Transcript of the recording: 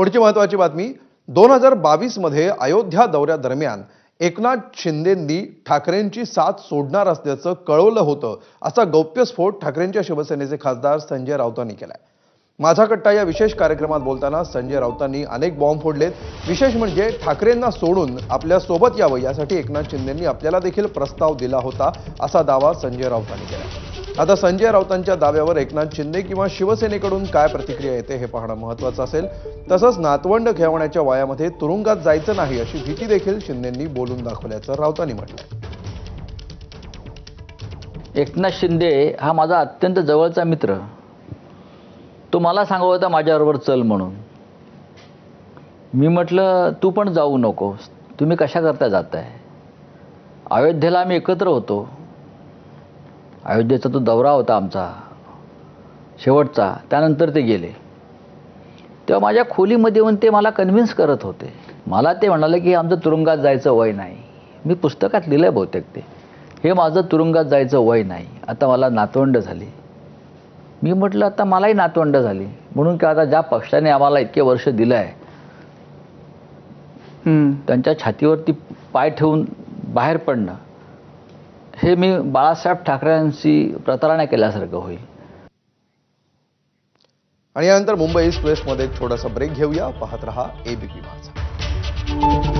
पुढची महत्वाची बातमी दोन हजार बावीसमध्ये अयोध्या दौऱ्यादरम्यान एकनाथ शिंदेंनी ठाकरेंची साथ सोडणार असल्याचं कळवलं होतं असा गौप्यस्फोट ठाकरेंच्या शिवसेनेचे खासदार संजय राऊतांनी केलाय. माझा कट्टा या विशेष कार्यक्रमात बोलताना संजय राऊतांनी अनेक बॉम्ब फोडलेत. विशेष म्हणजे ठाकरेंना सोडून आपल्यासोबत यावं यासाठी एकनाथ शिंदेंनी आपल्याला देखील प्रस्ताव दिला होता असा दावा संजय राऊतांनी केला आता संजय राऊतांच्या दाव्यावर एकनाथ शिंदे किंवा शिवसेनेकडून काय प्रतिक्रिया येते हे पाहणं महत्वाचं असेल. तसंच नातवंड खेळवण्याच्या वयामध्ये तुरुंगात जायचं नाही अशी भीती देखील शिंदेंनी बोलून दाखवल्याचं राऊतांनी म्हटलं एकनाथ शिंदे हा माझा अत्यंत जवळचा मित्र. तो मला सांगत होता माझ्याबरोबर चल म्हणून. मी म्हटलं तू पण जाऊ नकोस. तुम्ही कशा करता जाताय? अयोध्येला आम्ही एकत्र होतो. अयोध्येचा तो दौरा होता आमचा शेवटचा त्यानंतर ते गेले. तेव्हा माझ्या खोलीमध्ये येऊन ते मला कन्व्हिन्स करत होते. मला ते म्हणाले की आमचं तुरुंगात जायचं वय नाही. मी पुस्तकात लिहिलं आहे बहुतेक ते. हे माझं तुरुंगात जायचं वय नाही. आता मला नातवंड झाली. मी म्हटलं आता मलाही नातवंड झाली. म्हणून की आता ज्या पक्षाने आम्हाला इतके वर्ष दिलं आहे त्यांच्या छातीवरती पाय ठेवून बाहेर पडणं. हे मी बाळासाहेब ठाकरेंशी प्रतारणा केल्यासारखं होईल. आणि यानंतर मुंबई एक्सप्रेसमध्ये थोडासा ब्रेक घेऊया. पाहत रहा एबीपी माझा